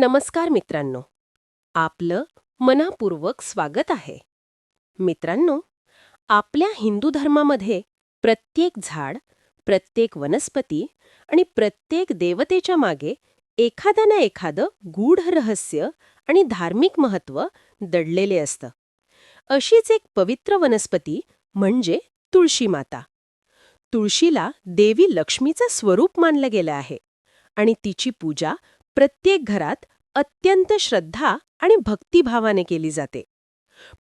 नमस्कार मित्रांनो. आपलं मनापूर्वक स्वागत आहे. मित्रांनो आपल्या हिंदू धर्मामध्ये प्रत्येक झाड प्रत्येक वनस्पती आणि प्रत्येक देवतेच्या मागे एखादा ना एखादं गूढ रहस्य आणि धार्मिक महत्त्व दडलेले असतं. अशीच एक पवित्र वनस्पती म्हणजे तुळशी माता. तुळशीला देवी लक्ष्मीचं स्वरूप मानलं गेलं आहे आणि तिची पूजा प्रत्येक घरात अत्यंत श्रद्धा आणि भक्तिभावाने केली जाते.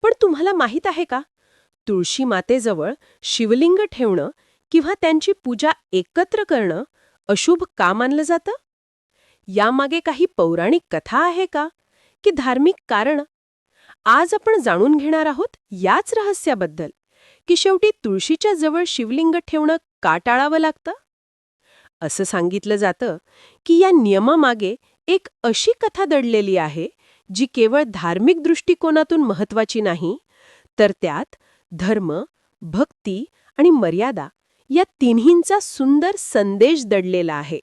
पण तुम्हाला माहीत आहे का? तुळशी मातेजवळ शिवलिंग ठेवणं किंवा त्यांची पूजा एकत्र करणं अशुभ का मानलं जातं? यामागे काही पौराणिक कथा आहे का? की धार्मिक कारण? आज आपण जाणून घेणार आहोत याच रहस्याबद्दल की शेवटी तुळशीच्या जवळ शिवलिंग ठेवणं का टाळावं लागतं? असं सांगितलं जातं की या नियमामागे एक अशी कथा दडलेली आहे जी केवळ धार्मिक दृष्टिकोनातून महत्वाची नाही तर त्यात धर्म भक्ती आणि मर्यादा या तिन्हींचा सुंदर संदेश दडलेला आहे.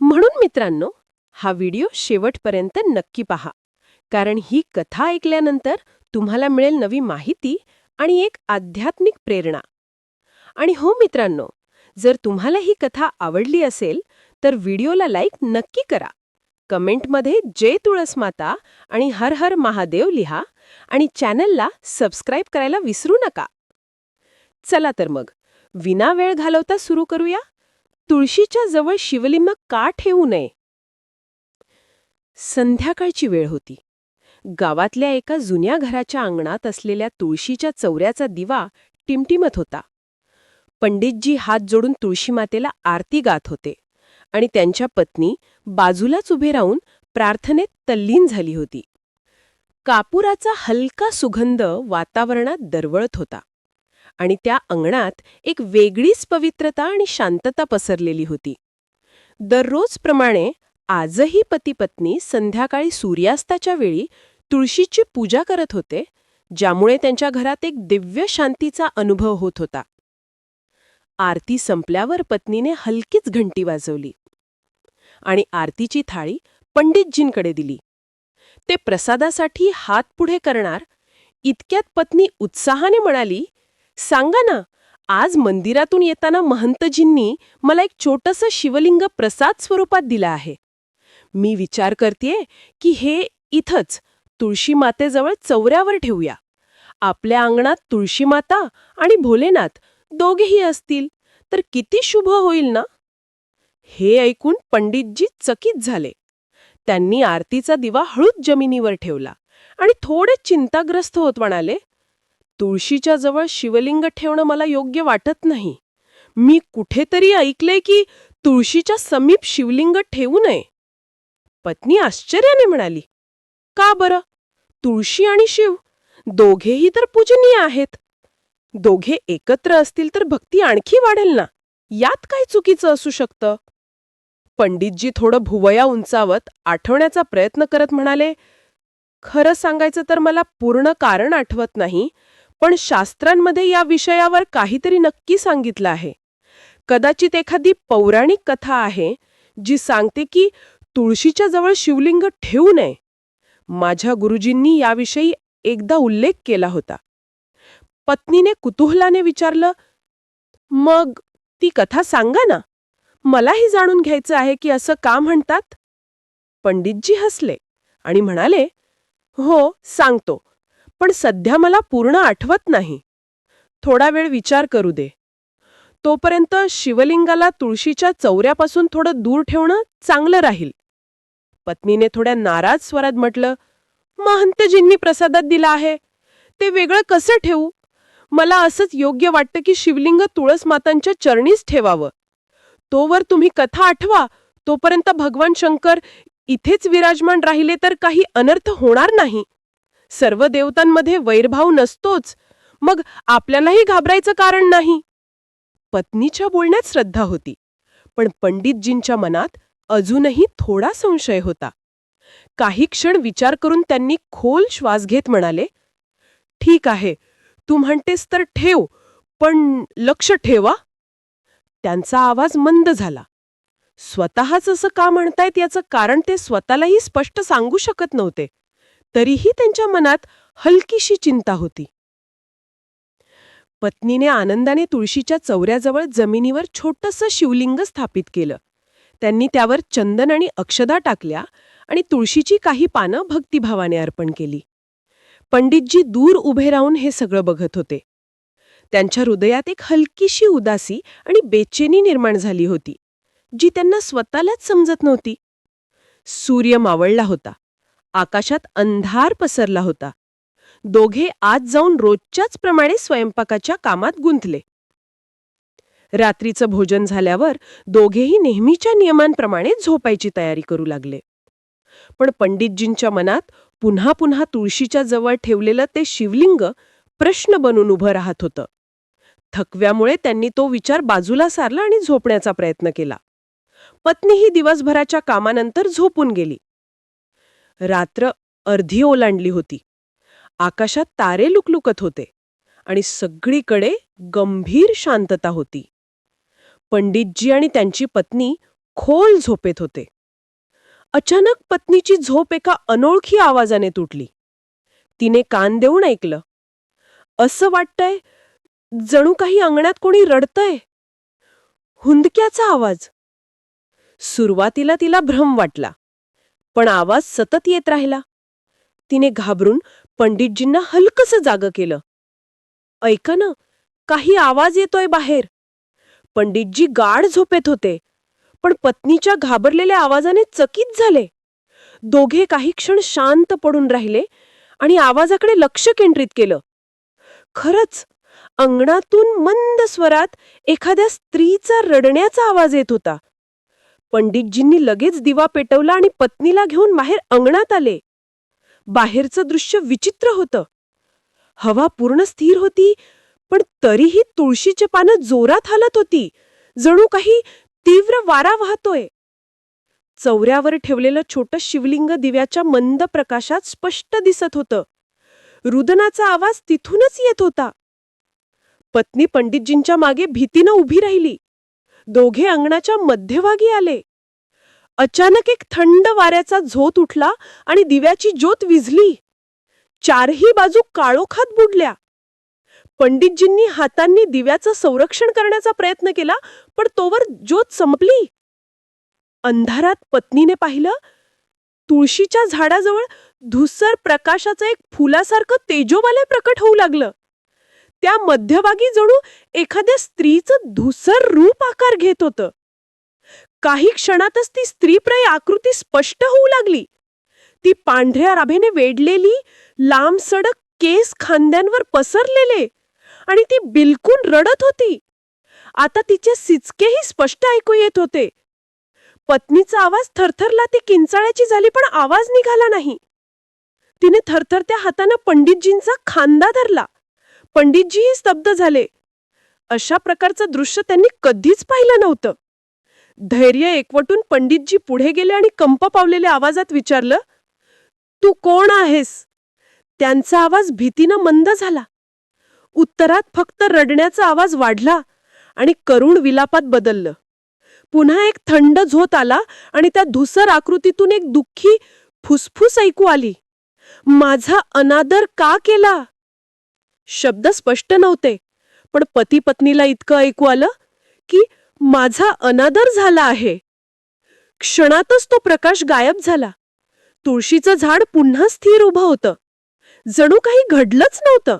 म्हणून मित्रांनो हा व्हिडिओ शेवटपर्यंत नक्की पहा कारण ही कथा ऐकल्यानंतर तुम्हाला मिळेल नवी माहिती आणि एक आध्यात्मिक प्रेरणा. आणि हो मित्रांनो जर तुम्हाला ही कथा आवडली असेल तर व्हिडिओला लाईक नक्की करा. कमेंटमध्ये जय तुळस माता आणि हर हर महादेव लिहा आणि चॅनलला सबस्क्राईब करायला विसरू नका. चला तर मग विना वेळ घालवता सुरू करूया? तुळशीच्या जवळ शिवलिंग का ठेवू नये? संध्याकाळची वेळ होती. गावातल्या एका जुन्या घराच्या अंगणात असलेल्या तुळशीच्या चौऱ्याचा दिवा टिमटिमत होता. पंडितजी हात जोडून तुळशी मातेला आरती गात होते आणि त्यांच्या पत्नी बाजूलाच उभे राहून प्रार्थनेत तल्लीन झाली होती. कापुराचा हलका सुगंध वातावरणात दरवळत होता आणि त्या अंगणात एक वेगळीच पवित्रता आणि शांतता पसरलेली होती. दररोजप्रमाणे आजही पतीपत्नी संध्याकाळी सूर्यास्ताच्या वेळी तुळशीची पूजा करत होते ज्यामुळे त्यांच्या घरात एक दिव्य शांतीचा अनुभव होत होता. आरती संपल्यावर पत्नीने हलकीच घंटी वाजवली आणि आरतीची थाळी पंडितजींकडे दिली. ते प्रसादासाठी हात पुढे करणार इतक्यात पत्नी उत्साहाने म्हणाली सांगा ना आज मंदिरातून येताना महंतजींनी मला एक छोटंसं शिवलिंग प्रसाद स्वरूपात दिलं आहे. मी विचार करतेय की हे इथंच तुळशी मातेजवळ चौऱ्यावर ठेवूया. आपल्या अंगणात तुळशी माता आणि भोलेनाथ दोघेही असतील तर किती शुभ होईल ना? हे ऐकून पंडितजी चकित झाले. त्यांनी आरतीचा दिवा हळूच जमिनीवर ठेवला आणि थोडे चिंताग्रस्त होत म्हणाले तुळशीच्या जवळ शिवलिंग ठेवणं मला योग्य वाटत नाही. मी कुठेतरी ऐकले की तुळशीच्या समीप शिवलिंग ठेवू नये. पत्नी आश्चर्याने म्हणाली का बरं? तुळशी आणि शिव दोघेही तर पूजनीय आहेत. दोघे एकत्र असतील तर भक्ती आणखी वाढेल ना? यात काय चुकीचं असू शकतं? पंडितजी थोडं भुवया उंचावत आठवण्याचा प्रयत्न करत म्हणाले खरं सांगायचं तर मला पूर्ण कारण आठवत नाही पण शास्त्रांमध्ये या विषयावर काहीतरी नक्की सांगितलं आहे. कदाचित एखादी पौराणिक कथा आहे जी सांगते की तुळशीच्या जवळ शिवलिंग ठेवू नये. माझ्या गुरुजींनी याविषयी एकदा उल्लेख केला होता. पत्नीने कुतूहलाने विचारलं मग ती कथा सांगा ना. मलाही जाणून घ्यायचं आहे की असं का म्हणतात. पंडितजी हसले आणि म्हणाले हो सांगतो पण सध्या मला पूर्ण आठवत नाही. थोडा वेळ विचार करू दे. तोपर्यंत शिवलिंगाला तुळशीच्या चौऱ्यापासून थोडं दूर ठेवणं चांगलं राहील. पत्नीने थोड्या नाराज स्वरात म्हटलं महंतजींनी प्रसादात दिला आहे. ते वेगळं कसं ठेवू? मला असंच योग्य वाटतं की शिवलिंग तुळस मातांच्या चरणीच ठेवावं. तोवर तुम्ही कथा आठवा तोपर्यंत भगवान शंकर इथेच विराजमान राहिले तर काही अनर्थ होणार नाही. सर्व देवतांमध्ये वैरभाव नसतोच मग आपल्यालाही घाबरायचं कारण नाही. पत्नीच्या बोलण्यात श्रद्धा होती पण पंडितजींच्या मनात अजूनही थोडा संशय होता. काही क्षण विचार करून त्यांनी खोल श्वास घेत म्हणाले ठीक आहे तू म्हणतेस तर ठेव पण लक्ष ठेवा. त्यांचा आवाज मंद झाला. स्वतःच असं का म्हणतायत याचं कारण ते स्वतःलाही स्पष्ट सांगू शकत नव्हते. तरीही त्यांच्या मनात हलकीशी चिंता होती. पत्नीने आनंदाने तुळशीच्या चौऱ्याजवळ जमिनीवर छोटंसं शिवलिंग स्थापित केलं. त्यांनी त्यावर चंदन आणि अक्षदा टाकल्या आणि तुळशीची काही पानं भक्तिभावाने अर्पण केली. पंडितजी दूर उभे राहून हे सगळं बघत होते. त्यांच्या हृदयात एक हलकीशी उदासी आणि बेचेनी निर्माण झाली होती जी त्यांना स्वतःलाच समजत नव्हती. सूर्य मावळला होता आकाशात अंधार पसरला होता. दोघे आत जाऊन रोजच्याच प्रमाणे स्वयंपाकाच्या कामात गुंतले. रात्रीचं भोजन झाल्यावर दोघेही नेहमीच्या नियमांप्रमाणे झोपायची तयारी करू लागले. पण पंडितजींच्या मनात पुन्हा पुन्हा तुळशीच्या जवळ ठेवलेलं ते शिवलिंग प्रश्न बनून उभं राहत होतं. थकव्यामुळे त्यांनी तो विचार बाजूला सारला आणि झोपण्याचा प्रयत्न केला. पत्नीही दिवसभराच्या कामानंतर झोपून गेली. रात्र अर्धी ओलांडली होती. आकाशात तारे लुकलुकत होते आणि सगळीकडे गंभीर शांतता होती. पंडितजी आणि त्यांची पत्नी खोल झोपेत होते. अचानक पत्नीची झोप एका अनोळखी आवाजाने तुटली. तिने कान देऊन ऐकलं. असं वाटतंय जणू काही अंगणात कोणी रडतंय? हुंदक्याचा आवाज. सुरुवातीला तिला भ्रम वाटला पण आवाज सतत येत राहिला. तिने घाबरून पंडितजींना हलकसं जागं केलं. ऐका ना काही आवाज येतोय बाहेर. पंडितजी गाढ झोपेत होते. पण पत्नीच्या घाबरलेल्या आवाजाने चकित झाले. दोघे काही क्षण शांत पडून राहिले आणि आवाजाकडे लक्ष केंद्रित केलं. खरंच अंगणातून मंद स्वरात एखाद्या स्त्रीचा रडण्याचा आवाज येत होता. पंडितजींनी लगेच दिवा पेटवला आणि पत्नीला घेऊन बाहेर अंगणात आले. बाहेरचं दृश्य विचित्र होतं. हवा पूर्ण स्थिर होती पण तरीही तुळशीचे पानं जोरात हालत होती. जणू काही तीव्र वारा वाहतोय. चौऱ्यावर ठेवलेलं छोटं शिवलिंग दिव्याच्या मंद प्रकाशात स्पष्ट दिसत होतं. रुदनाचा आवाज तिथूनच येत होता. पत्नी पंडितजींच्या मागे भीतीनं उभी राहिली. दोघे अंगणाच्या मध्यभागी आले. अचानक एक थंड वाऱ्याचा झोत उठला आणि दिव्याची ज्योत विझली. चारही बाजू काळोखात बुडल्या. पंडितजींनी हातांनी दिव्याचं संरक्षण करण्याचा प्रयत्न केला पण तोवर ज्योत संपली. अंधारात पत्नीने पाहिलं तुळशीच्या झाडाजवळ धुसर प्रकाशाचं एक फुलासारखं तेजोवाले प्रकट होऊ लागलं. त्या मध्यभागी जणू एखाद्या स्त्रीचं धुसर रूप आकार घेत होतं. काही क्षणातच ती स्त्रीप्रय आकृती स्पष्ट होऊ लागली. ती पांढऱ्या राभेने वेढलेली लांब सडक केस खांद्यांवर पसरलेले आणि ती बिलकुल रडत होती. आता तिचे सिचकेही स्पष्ट ऐकू येत होते. पत्नीचा आवाज थरथरला ती किंचाळ्याची झाली पण आवाज निघाला नाही. तिने थरथरत्या हातानं पंडितजींचा खांदा धरला. पंडितजीही स्तब्ध झाले. अशा प्रकारचं दृश्य त्यांनी कधीच पाहिलं नव्हतं. धैर्य एकवटून पंडितजी पुढे गेले आणि कंप पावलेल्या आवाजात विचारलं तू कोण आहेस? त्यांचा आवाज भीतीनं मंद झाला. उत्तरात फक्त रडण्याचा आवाज वाढला आणि करुण विलापात बदललं. पुन्हा एक थंड झोत आला आणि त्या धुसर आकृतीतून एक दुःखी फुसफुस ऐकू आली. माझा अनादर का केला? शब्द स्पष्ट नव्हते पण पती पत्नीला इतकं ऐकू आलं की माझा अनादर झाला आहे. क्षणातच तो प्रकाश गायब झाला. तुळशीचं झाड पुन्हा स्थिर उभं होतं. जणू काही घडलंच नव्हतं.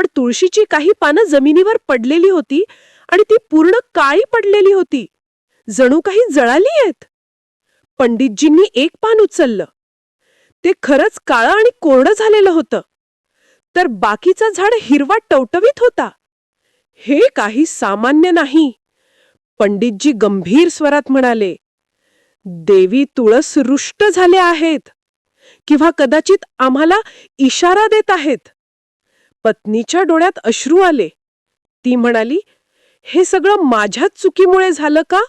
पण तुळशीची काही पानं जमिनीवर पडलेली होती आणि ती पूर्ण काळी पडलेली होती. जणू काही जळाली आहेत? पंडितजींनी एक पान उचललं. ते खरंच काळं आणि कोरडं झालेलं होतं. तर बाकीचं झाड हिरवा टवटवीत होता. हे काही सामान्य नाही. पंडितजी गंभीर स्वरात म्हणाले देवी तुळस रुष्ट झाले आहेत. किंवा कदाचित आम्हाला इशारा देत आहेत. पत्नीच्या डोळ्यात अश्रू आले. ती म्हणाली हे सगळं माझ्याच चुकीमुळे झालं का?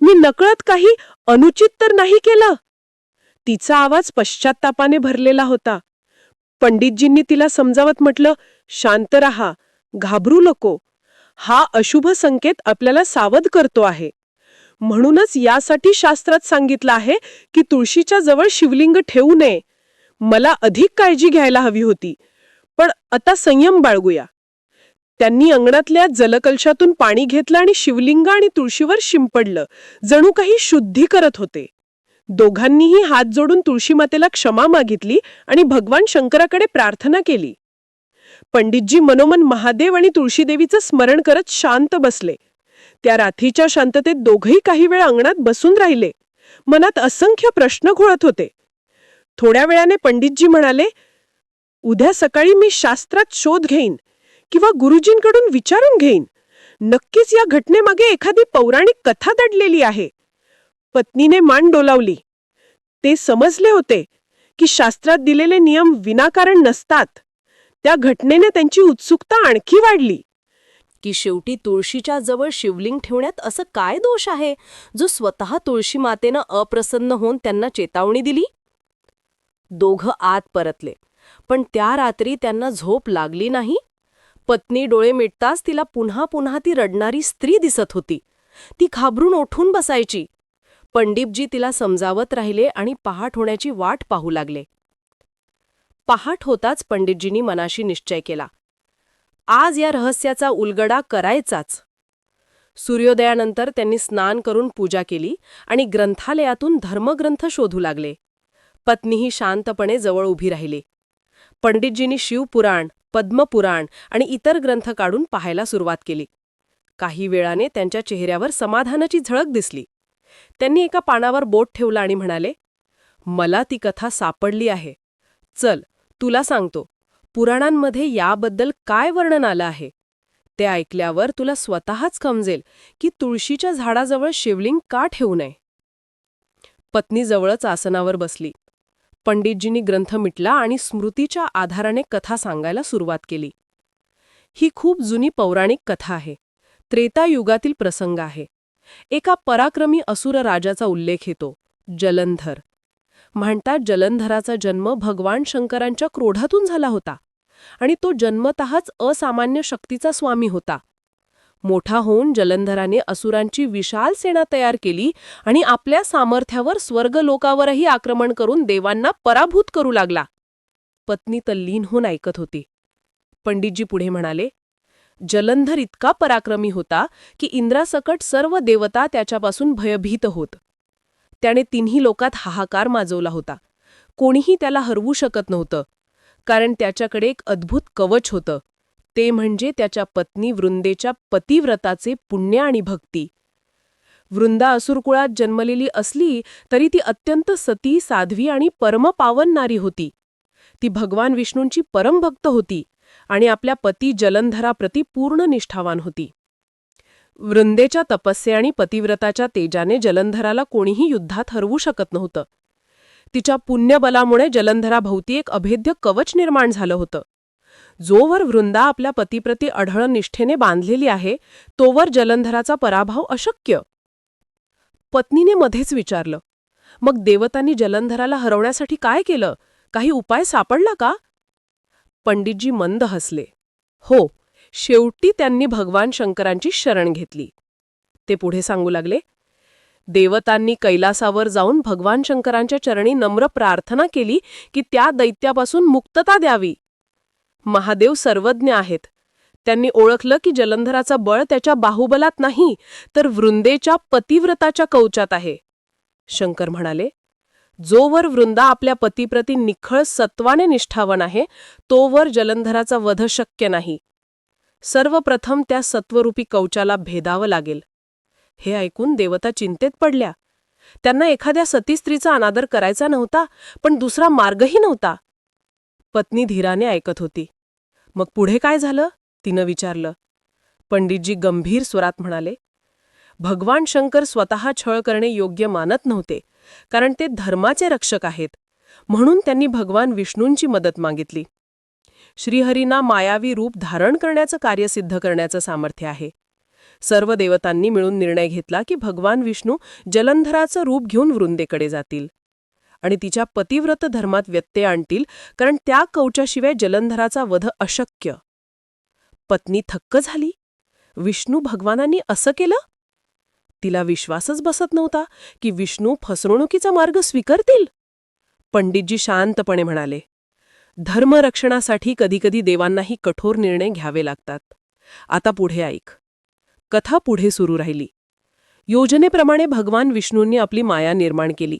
मी नकळत काही अनुचित तर नाही केलं. तिचा आवाज पश्चात्तापाने भरलेला होता. पंडितजींनी तिला समजावत म्हटलं शांत रहा घाबरू नको. हा अशुभ संकेत आपल्याला सावध करतो आहे. म्हणूनच यासाठी शास्त्रात सांगितलं आहे की तुळशीच्या जवळ शिवलिंग ठेवू नये. मला अधिक काळजी घ्यायला हवी होती. पण आता संयम बाळगूया. त्यांनी अंगणातल्या जलकलशातून पाणी घेतलं आणि शिवलिंग आणि तुळशीवर शिंपडलं. जणू काही शुद्धी करत होते. दोघांनीही हात जोडून तुळशीमातेला क्षमा मागितली आणि भगवान शंकराकडे प्रार्थना केली. पंडितजी मनोमन महादेव आणि तुळशीदेवीचं स्मरण करत शांत बसले. त्या रात्रीच्या शांततेत दोघही काही वेळ अंगणात बसून राहिले. मनात असंख्य प्रश्न घोळत होते. थोड्या वेळाने पंडितजी म्हणाले उद्या सकाळी मी शास्त्रात शोध घेईन किंवा गुरुजींकडून विचारून घेईन. नक्कीच या घटनेमागे एखादी पौराणिक कथा दडलेली आहे. पत्नीने मान डोलावली. ते समजले होते की शास्त्रात दिलेले नियम विनाकारण नसतात. त्या घटनेने त्यांची उत्सुकता आणखी वाढली. की शेवटी तुळशीच्या जवळ शिवलिंग ठेवण्यात असं काय दोष आहे? जो स्वतः तुळशी मातेनं अप्रसन्न होऊन त्यांना चेतावणी दिली? दोघं आत परतले. पण त्या रात्री त्यांना झोप लागली नाही. पत्नी डोळे मिटताच तिला पुन्हा पुन्हा ती रडणारी स्त्री दिसत होती. ती घाबरून उठून बसायची. पंडितजी तिला समजावत राहिले आणि पहाट होण्याची वाट पाहू लागले. पहाट होताच पंडितजींनी मनाशी निश्चय केला. आज या रहस्याचा उलगडा करायचाच. सूर्योदयानंतर त्यांनी स्नान करून पूजा केली आणि ग्रंथालयातून धर्मग्रंथ शोधू लागले. पत्नीही शांतपणे जवळ उभी राहिली. पंडितजींनी शिवपुराण पद्मपुराण आणि इतर ग्रंथ काढून पाहायला सुरुवात केली. काही वेळाने त्यांच्या चेहऱ्यावर समाधानाची झळक दिसली. त्यांनी एका पानावर बोट ठेवलं आणि म्हणाले मला ती कथा सापडली आहे. चल तुला सांगतो पुराणांमध्ये याबद्दल काय वर्णन आलं आहे? ते ऐकल्यावर तुला स्वतःच समजेल की तुळशीच्या झाडाजवळ शिवलिंग का ठेवू नये. पत्नी जवळच आसनावर बसली. पंडितजींनी ग्रंथ मिटला आणि स्मृतीच्या आधाराने कथा सांगायला सुरुवात केली. ही खूप जुनी पौराणिक कथा आहे. त्रेतायुगातील प्रसंग आहे. एका पराक्रमी असुर राजाचा उल्लेख येतो जलंधर. म्हणतात जलंधराचा जन्म भगवान शंकरांच्या क्रोधातून झाला होता आणि तो जन्मतःच असामान्य शक्तीचा स्वामी होता. मोठा होऊन जलंधराने असुरांची विशाल सेना तयार केली आणि आपल्या सामर्थ्यावर स्वर्गलोकावरही आक्रमण करून देवांना पराभूत करू लागला. पत्नी तल्लीन होऊन ऐकत होती. पंडितजी पुढे म्हणाले जलंधर इतका पराक्रमी होता की इंद्रासकट सर्व देवता त्याच्यापासून भयभीत होत. त्याने तिन्ही लोकात हाहाकार माजवला होता. कोणीही त्याला हरवू शकत नव्हतं. कारण त्याच्याकडे एक अद्भुत कवच होतं. ते म्हणजे त्याच्या पत्नी वृंदेच्या पतिव्रताचे पुण्य आणि भक्ती. वृंदा असुरकुळात जन्मलेली असली तरी ती अत्यंत सती साध्वी आणि परमपावननारी होती. ती भगवान विष्णूंची परमभक्त होती आणि आपल्या पती जलंधराप्रती पूर्ण निष्ठावान होती. वृंदेच्या तपस्या आणि पतिव्रताच्या तेजाने जलंधराला कोणीही युद्धात हरवू शकत नव्हतं. तिच्या पुण्यबलामुळे जलंधराभोवती एक अभेद्य कवच निर्माण झालं होतं. जोवर वृंदा आपल्या पतीप्रती अढळ निष्ठेने बांधलेली आहे तोवर जलंधराचा पराभव अशक्य. पत्नीने मध्येच विचारलं मग देवतांनी जलंधराला हरवण्यासाठी काय केलं? काही उपाय सापडला का? पंडितजी मंद हसले. हो शेवटी त्यांनी भगवान शंकरांची शरण घेतली. ते पुढे सांगू लागले देवतांनी कैलासावर जाऊन भगवान शंकरांच्या चरणी नम्र प्रार्थना केली की त्या दैत्यापासून मुक्तता द्यावी. महादेव सर्वज्ञ आहेत. त्यांनी ओळखलं की जलंधराचा बळ त्याच्या बाहुबलात नाही तर वृंदेच्या पतिव्रताच्या कवचात आहे. शंकर म्हणाले जोवर वृंदा आपल्या पतीप्रती निखळ सत्वाने निष्ठावन आहे तोवर जलंधराचा वध शक्य नाही. सर्वप्रथम त्या सत्वरूपी कवचाला भेदावं लागेल. हे ऐकून देवता चिंतेत पडल्या. त्यांना एखाद्या सती स्त्रीचा अनादर करायचा नव्हता पण दुसरा मार्गही नव्हता. पत्नी धीराने ऐकत होती. मग पुढे काय झालं? तिनं विचारलं. पंडितजी गंभीर स्वरात म्हणाले भगवान शंकर स्वतः छळ करणे योग्य मानत नव्हते कारण ते धर्माचे रक्षक आहेत. म्हणून त्यांनी भगवान विष्णूंची मदत मागितली. श्रीहरींना मायावी रूप धारण करण्याचं कार्य सिद्ध करण्याचं सामर्थ्य आहे. सर्व देवतांनी मिळून निर्णय घेतला की भगवान विष्णू जलंधराचं रूप घेऊन वृंदेकडे जातील. आणि तिच्या पतिव्रत धर्मात व्यत्यय आणतील कारण त्या कवचाशिवाय जलंधराचा वध अशक्य. पत्नी थक्क झाली. विष्णू भगवानांनी असं केलं? तिला विश्वासच बसत नव्हता की विष्णू फसवणुकीचा मार्ग स्वीकारतील? पंडितजी शांतपणे म्हणाले धर्मरक्षणासाठी कधीकधी देवांनाही कठोर निर्णय घ्यावे लागतात. आता पुढे ऐक. कथा पुढे सुरू राहिली. योजनेप्रमाणे भगवान विष्णूंनी आपली माया निर्माण केली.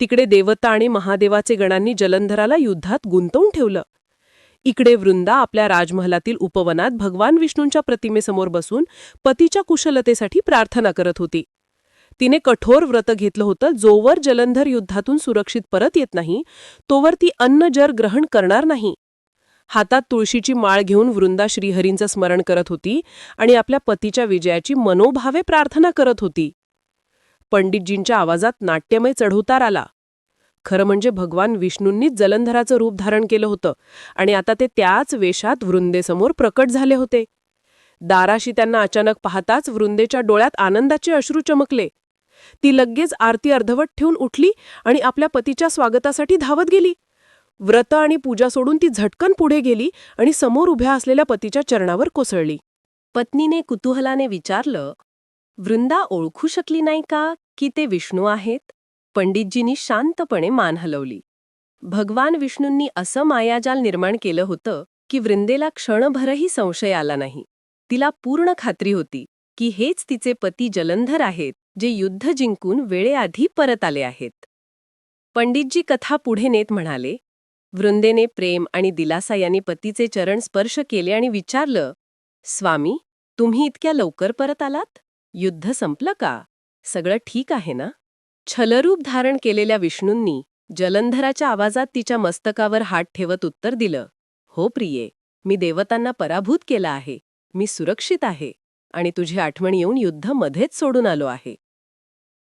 तिकडे देवता आणि महादेवाचे गणांनी जलंधराला युद्धात गुंतवून ठेवलं. इकडे वृंदा आपल्या राजमहलातील उपवनात भगवान विष्णूंच्या प्रतिमेसमोर बसून पतीच्या कुशलतेसाठी प्रार्थना करत होती. तिने कठोर व्रत घेतलं होतं जोवर जलंधर युद्धातून सुरक्षित परत येत नाही तोवर ती अन्न जर ग्रहण करणार नाही. हातात तुळशीची माळ घेऊन वृंदा श्रीहरींचं स्मरण करत होती आणि आपल्या पतीच्या विजयाची मनोभावे प्रार्थना करत होती. पंडितजींच्या आवाजात नाट्यमय चढउतार आला. खरं म्हणजे भगवान विष्णूंनीच जलंधराचं रूप धारण केलं होतं आणि आता ते त्याच वेशात वृंदेसमोर प्रकट झाले होते. दाराशी त्यांना अचानक पाहताच वृंदेच्या डोळ्यात आनंदाचे अश्रू चमकले. ती लगेच आरती अर्धवट ठेवून उठली आणि आपल्या पतीच्या स्वागतासाठी धावत गेली. व्रत आणि पूजा सोडून ती झटकन पुढे गेली आणि समोर उभ्या असलेल्या पतीच्या चरणावर कोसळली. पत्नीने कुतूहलाने विचारलं वृंदा ओळखू शकली नाही का की ते विष्णू आहेत? पंडितजींनी शांतपणे मान हलवली. भगवान विष्णूंनी असं मायाजाल निर्माण केलं होतं की वृंदेला क्षणभरही संशय आला नाही. तिला पूर्ण खात्री होती की हेच तिचे पती जलंधर आहेत जे युद्ध जिंकून वेळेआधी परत आले आहेत. पंडितजी कथा पुढे नेत म्हणाले वृंदेने प्रेम आणि दिलासा यांनी पतीचे चरण स्पर्श केले आणि विचारलं स्वामी तुम्ही इतक्या लवकर परत आलात? युद्ध संपलं का? सगळं ठीक आहे ना? छलरूप धारण केलेल्या विष्णूंनी जलंधराच्या आवाजात तिच्या मस्तकावर हात ठेवत उत्तर दिलं हो प्रिये मी देवतांना पराभूत केला आहे. मी सुरक्षित आहे आणि तुझी आठवण येऊन युद्ध मध्येच सोडून आलो आहे.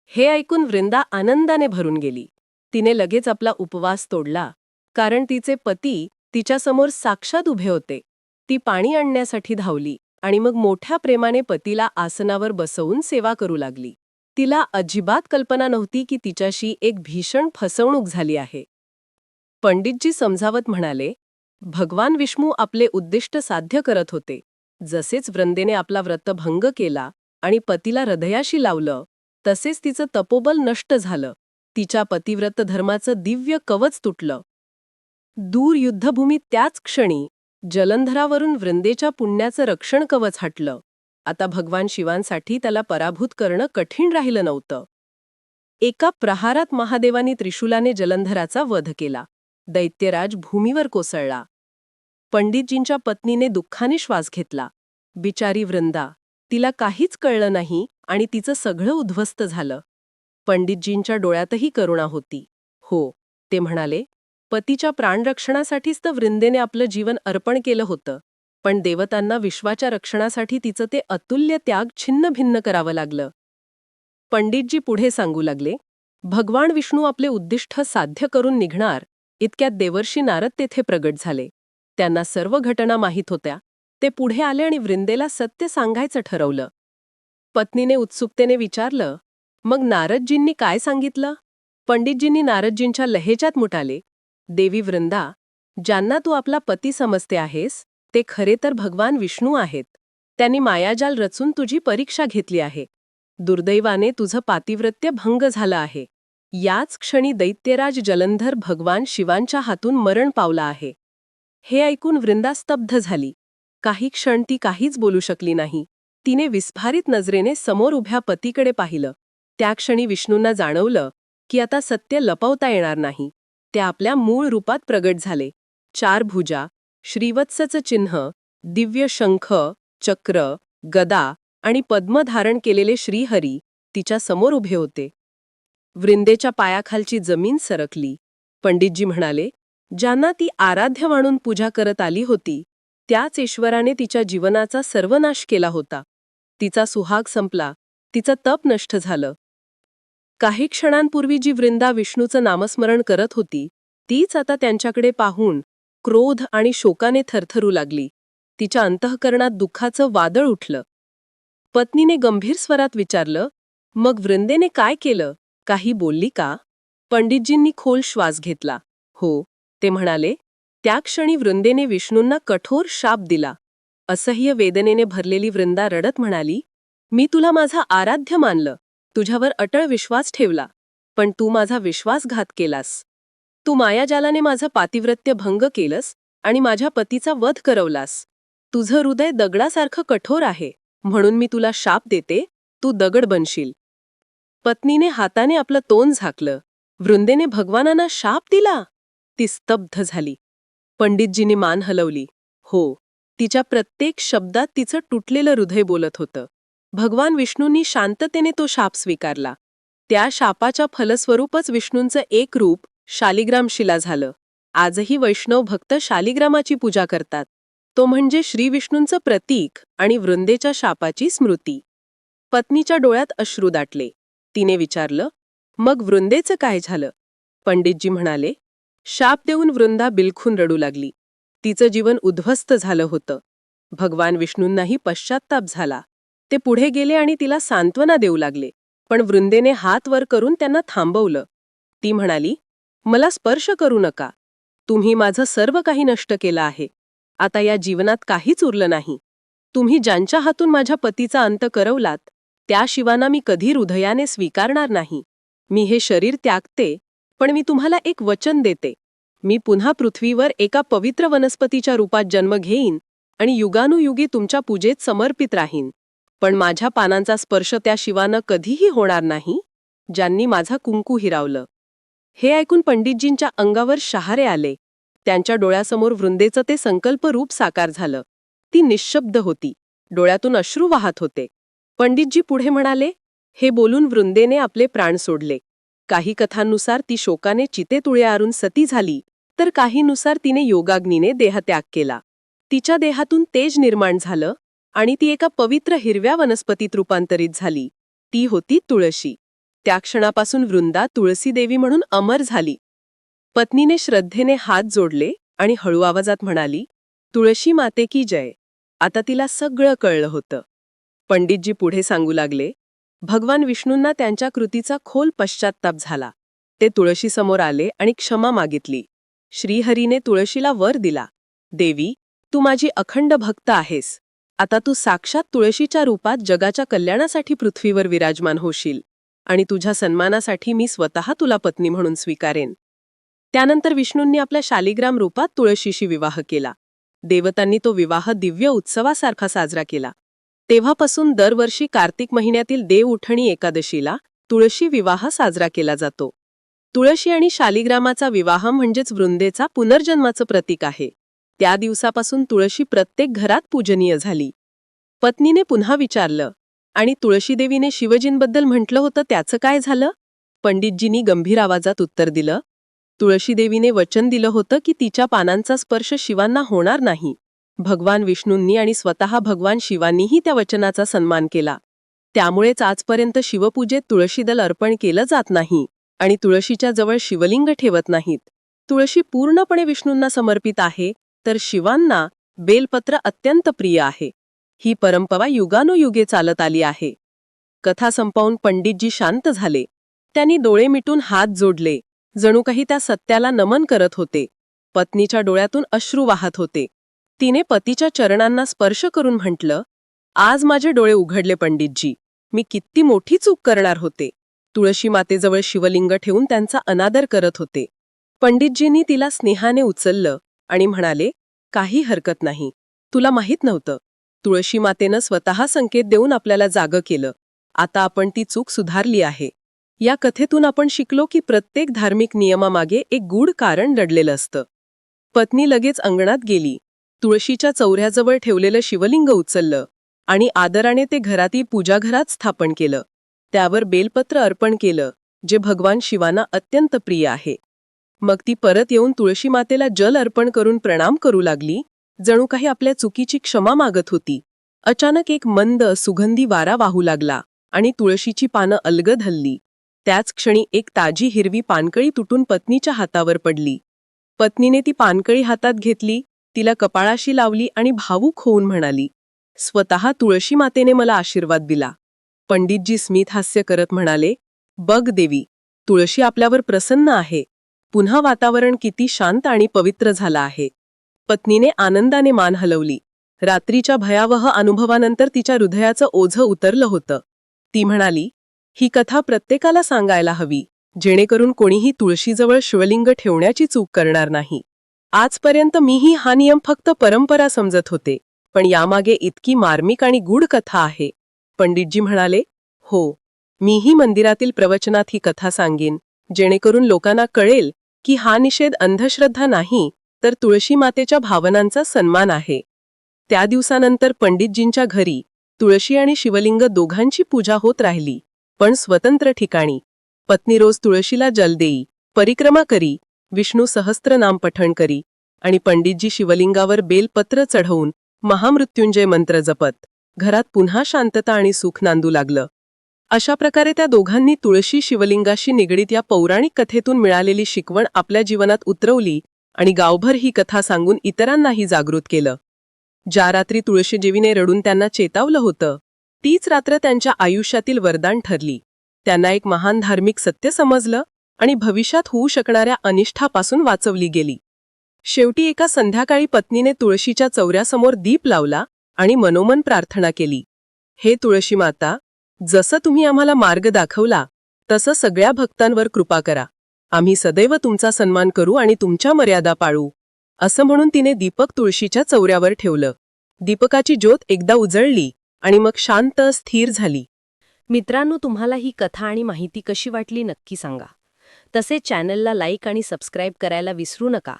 हे ऐकून वृंदा आनंदाने भरून गेली. तिने लगेच आपला उपवास तोडला कारण तिचे पती तिच्यासमोर साक्षात उभे होते. ती पाणी आणण्यासाठी धावली. आणि मग मोठ्या प्रेमाने पतीला आसनावर बसवून सेवा करू लागली. तिला अजिबात कल्पना नव्हती की तिच्याशी एक भीषण फसवणूक झाली आहे. पंडितजी समजावत म्हणाले भगवान विष्णू आपले उद्दिष्ट साध्य करत होते. जसेच वृंदेने आपला व्रतभंग केला आणि पतीला हृदयाशी लावलं तसेच तिचं तपोबल नष्ट झालं. तिच्या पतिव्रत धर्माचं दिव्य कवच तुटलं. दूर युद्धभूमी त्याच क्षणी जलंधरावरून वृंदेच्या पुण्याचं रक्षण कवच हटलं. आता भगवान शिवांसाठी त्याला पराभूत करणं कठीण राहिलं नव्हतं. एका प्रहारात महादेवानी त्रिशूलाने जलंधराचा वध केला. दैत्यराज भूमीवर कोसळला. पंडितजींच्या पत्नीने दुःखाने श्वास घेतला. बिचारी वृंदा तिला काहीच कळलं नाही आणि तिचं सगळं उद्ध्वस्त झालं. पंडितजींच्या डोळ्यातही करुणा होती. हो ते म्हणाले पतीच्या प्राणरक्षणासाठीच तर वृंदेने आपलं जीवन अर्पण केलं होतं. पण देवतांना विश्वाच्या रक्षणासाठी तिचं ते अतुल्य त्याग छिन्न भिन्न करावं लागलं. पंडितजी पुढे सांगू लागले भगवान विष्णू आपले उद्दिष्ट साध्य करून निघणार इतक्यात देवर्षी नारद तेथे प्रगट झाले. त्यांना सर्व घटना माहीत होत्या. ते पुढे आले आणि वृंदेला सत्य सांगायचं ठरवलं. पत्नीने उत्सुकतेने विचारलं मग नारदजींनी काय सांगितलं? पंडितजींनी नारदजींच्या लहेजात मुटाले देवी वृंदा ज्यांना तू आपला पती समजते आहेस ते खरे तर भगवान विष्णू आहेत. त्यांनी मायाजाल रचून तुझी परीक्षा घेतली आहे. दुर्दैवाने तुझं पातिव्रत्य भंग झालं आहे. याच क्षणी दैत्यराज जलंधर भगवान शिवांच्या हातून मरण पावला आहे. हे ऐकून वृंदा स्तब्ध झाली. काही क्षण ती काहीच बोलू शकली नाही. तिने विस्फारित नजरेने समोर उभ्या पतीकडे पाहिलं. त्या क्षणी विष्णूंना जाणवलं की आता सत्य लपवता येणार नाही. ते आपल्या मूळ रूपात प्रगट झाले. चार भुजा श्रीवत्सचं चिन्ह दिव्य शंख चक्र गदा आणि पद्म धारण केलेले श्रीहरी तिच्या समोर उभे होते. वृंदेच्या पायाखालची जमीन सरकली. पंडितजी म्हणाले ज्यांना ती आराध्य मानून पूजा करत आली होती त्याच ईश्वराने तिच्या जीवनाचा सर्वनाश केला होता. तिचा सुहाग संपला तिचं तप नष्ट झालं. काही क्षणांपूर्वी जी वृंदा विष्णूचं नामस्मरण करत होती तीच आता त्यांच्याकडे पाहून क्रोध आणि शोकाने थरथरू लागली. तिच्या अंतःकरणात दुःखाचं वादळ उठलं. पत्नीने गंभीर स्वरात विचारलं मग वृंदेने काय केलं? काही बोलली का? पंडितजींनी खोल श्वास घेतला. हो ते म्हणाले त्या क्षणी वृंदेने विष्णूंना कठोर शाप दिला. असह्य वेदनेने भरलेली वृंदा रडत म्हणाली मी तुला माझा आराध्य मानलं. तुझ्यावर अटळ विश्वास ठेवला पण तू माझा विश्वासघात केलास. तू मायाजालाने माझं पातिव्रत्य भंग केलंस आणि माझ्या पतीचा वध करवलास. तुझं हृदय दगडासारखं कठोर आहे म्हणून मी तुला शाप देते तू दगड बनशील. पत्नीने हाताने आपलं तोंड झाकलं. वृंदेने भगवानांना शाप दिला? ती स्तब्ध झाली. पंडितजीने मान हलवली. हो तिच्या प्रत्येक शब्दात तिचं तुटलेलं हृदय बोलत होतं. भगवान विष्णूंनी शांततेने तो शाप स्वीकारला. त्या शापाच्या फलस्वरूपच विष्णूंचं एक रूप शालिग्राम शिला झालं. आजही वैष्णव भक्त शालिग्रामाची पूजा करतात. तो म्हणजे श्रीविष्णूंचं प्रतीक आणि वृंदेच्या शापाची स्मृती. पत्नीच्या डोळ्यात अश्रू दाटले. तिने विचारलं मग वृंदेचं काय झालं? पंडितजी म्हणाले शाप देऊन वृंदा बिलखून रडू लागली. तिचं जीवन उद्ध्वस्त झालं होतं. भगवान विष्णूंनाही पश्चात्ताप झाला. ते पुढे गेले आणि तिला सांत्वना देऊ लागले. पण वृंदेने हात वर करून त्यांना थांबवलं. ती म्हणाली मला स्पर्श करू नका. तुम्ही माझं सर्व काही नष्ट केलं आहे. आता या जीवनात काहीच उरलं नाही. तुम्ही ज्यांच्या हातून माझ्या पतीचा अंत करवलात त्या शिवांना मी कधी हृदयाने स्वीकारणार नाही. मी हे शरीर त्यागते पण मी तुम्हाला एक वचन देते. मी पुन्हा पृथ्वीवर एका पवित्र वनस्पतीच्या रूपात जन्म घेईन आणि युगानुयुगी तुमच्या पूजेत समर्पित राहीन. पण माझ्या पानांचा स्पर्श त्या शिवानं कधीही होणार नाही ज्यांनी माझा कुंकू हिरावलं. हे ऐकून पंडितजींच्या अंगावर शहारे आले. त्यांच्या डोळ्यासमोर वृंदेचं ते संकल्प रूप साकार झालं. ती निश्शब्द होती. डोळ्यातून अश्रू वाहत होते. पंडितजी पुढे म्हणाले हे बोलून वृंदेने आपले प्राण सोडले. काही कथांनुसार ती शोकाने चितेतुळ्यारून सती झाली तर काहीनुसार तिने योगाग्नीने देहत्याग केला. तिच्या देहातून तेज निर्माण झालं आणि ती एका पवित्र हिरव्या वनस्पतीत रूपांतरित झाली. ती होती तुळशी. त्या क्षणापासून वृंदा तुळसी देवी म्हणून अमर झाली. पत्नीने श्रद्धेने हात जोडले आणि हळू आवाजात म्हणाली तुळशी माते की जय. आता तिला सगळं कळलं होतं. पंडितजी पुढे सांगू लागले भगवान विष्णूंना त्यांच्या कृतीचा खोल पश्चात्ताप झाला. ते तुळशीसमोर आले आणि क्षमा मागितली. श्रीहरीने तुळशीला वर दिला. देवी तू माझी अखंड भक्त आहेस. आता तू साक्षात तुळशीच्या रूपात जगाच्या कल्याणासाठी पृथ्वीवर विराजमान होशील आणि तुझ्या सन्मानासाठी मी स्वतः तुला पत्नी म्हणून स्वीकारेन. त्यानंतर विष्णूंनी आपल्या शालिग्राम रूपात तुळशीशी विवाह केला. देवतांनी तो विवाह दिव्य उत्सवासारखा साजरा केला. तेव्हापासून दरवर्षी कार्तिक महिन्यातील देव उठणी एकादशीला तुळशी विवाह साजरा केला जातो. तुळशी आणि शालिग्रामाचा विवाह म्हणजेच वृंदेचा पुनर्जन्माचं प्रतीक आहे. त्या दिवसापासून तुळशी प्रत्येक घरात पूजनीय झाली. पत्नीने पुन्हा विचारलं आणि तुळशीदेवीने शिवजींबद्दल म्हटलं होतं त्याचं काय झालं? पंडितजींनी गंभीर आवाजात उत्तर दिलं तुळशीदेवीने वचन दिलं होतं की तिच्या पानांचा स्पर्श शिवांना होणार नाही. भगवान विष्णूंनी आणि स्वतः भगवान शिवांनीही त्या वचनाचा सन्मान केला. त्यामुळेच आजपर्यंत शिवपूजेत तुळशीदल अर्पण केलं जात नाही आणि तुळशीच्या जवळ शिवलिंग ठेवत नाहीत. तुळशी पूर्णपणे विष्णूंना समर्पित आहे तर शिवांना बेलपत्र अत्यंत प्रिय आहे. ही परंपरा युगानुयुगे चालत आली आहे. कथा संपवून पंडितजी शांत झाले. त्यांनी डोळे मिटून हात जोडले. जणू काही त्या सत्याला नमन करत होते. पत्नीच्या डोळ्यातून अश्रू वाहत होते. तिने पतीच्या चरणांना स्पर्श करून म्हटलं आज माझे डोळे उघडले पंडितजी. मी किती मोठी चूक करणार होते. तुळशी मातेजवळ शिवलिंग ठेवून त्यांचा अनादर करत होते. पंडितजींनी तिला स्नेहाने उचललं. आणि म्हणाले काही हरकत नाही. तुला माहीत नव्हतं. तुळशी मातेनं स्वतः संकेत देऊन आपल्याला जागं केलं. आता आपण ती चूक सुधारली आहे. या कथेतून आपण शिकलो की प्रत्येक धार्मिक नियमामागे एक गूढ कारण दडलेलं असतं. पत्नी लगेच अंगणात गेली. तुळशीच्या चौऱ्याजवळ ठेवलेलं शिवलिंग उचललं आणि आदराने ते घरातील पूजाघरात स्थापन केलं. त्यावर बेलपत्र अर्पण केलं जे भगवान शिवांना अत्यंत प्रिय आहे. मग ती परत येऊन तुळशी मातेला जल अर्पण करून प्रणाम करू लागली. जणू काही आपल्या चुकीची क्षमा मागत होती. अचानक एक मंद सुगंधी वारा वाहू लागला आणि तुळशीची पानं अलगद हल्ली. त्याच क्षणी एक ताजी हिरवी पानकळी तुटून पत्नीच्या हातावर पडली. पत्नीने ती पानकळी हातात घेतली तिला कपाळाशी लावली आणि भावूक होऊन म्हणाली स्वतः तुळशी मातेने मला आशीर्वाद दिला. पंडितजी स्मित हास्य करत म्हणाले बघ देवी तुळशी आपल्यावर प्रसन्न आहे. पुन्हा वातावरण किती शांत आणि पवित्र झालं आहे. पत्नीने आनंदाने मान हलवली. रात्रीच्या भयावह अनुभवानंतर तिच्या हृदयाचं ओझं उतरलं होतं. ती म्हणाली ही कथा प्रत्येकाला सांगायला हवी जेणेकरून कोणीही तुळशीजवळ शिवलिंग ठेवण्याची चूक करणार नाही. आजपर्यंत मीही हा नियम फक्त परंपरा समजत होते पण यामागे इतकी मार्मिक आणि गूढ कथा आहे. पंडितजी म्हणाले हो मीही मंदिरातील प्रवचनात ही कथा सांगेन. जेणेकरून लोकांना कळेल की हा निषेध अंधश्रद्धा नाही तर तुळशी मातेच्या भावनांचा सन्मान आहे. त्या दिवसानंतर पंडितजींच्या घरी तुळशी आणि शिवलिंग दोघांची पूजा होत राहिली पण स्वतंत्र ठिकाणी. पत्नी रोज तुळशीला जल देई परिक्रमा करी विष्णू सहस्त्रनाम पठण करी आणि पंडितजी शिवलिंगावर बेलपत्र चढवून महामृत्युंजय मंत्र जपत. घरात पुन्हा शांतता आणि सुख नांदू लागलं. अशा प्रकारे त्या दोघांनी तुळशी शिवलिंगाशी निगडीत या पौराणिक कथेतून मिळालेली शिकवण आपल्या जीवनात उतरवली आणि गावभर ही कथा सांगून इतरांनाही जागृत केलं. ज्या रात्री तुळशीजीवीने रडून त्यांना चेतावलं होतं तीच रात्र त्यांच्या आयुष्यातील वरदान ठरली. त्यांना एक महान धार्मिक सत्य समजलं आणि भविष्यात होऊ शकणाऱ्या अनिष्ठापासून वाचवली गेली. शेवटी एका संध्याकाळी पत्नीने तुळशीच्या चौऱ्यासमोर दीप लावला आणि मनोमन प्रार्थना केली. हे तुळशी माता जसं तुम्ही आम्हाला मार्ग दाखवला तसं सगळ्या भक्तांवर कृपा करा. आम्ही सदैव तुमचा सन्मान करू आणि तुमच्या मर्यादा पाळू असं म्हणून तिने दीपक तुळशीच्या चौऱ्यावर ठेवलं. दीपकाची ज्योत एकदा उजळली आणि मग शांत स्थिर झाली. मित्रांनो तुम्हाला ही कथा आणि माहिती कशी वाटली नक्की सांगा. तसे चॅनलला लाईक आणि सबस्क्राईब करायला विसरू नका.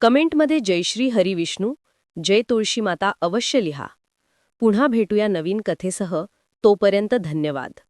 कमेंटमध्ये जयश्री हरिविष्णू जय तुळशी माता अवश्य लिहा. पुन्हा भेटूया नवीन कथेसह. तोपर्यंत धन्यवाद.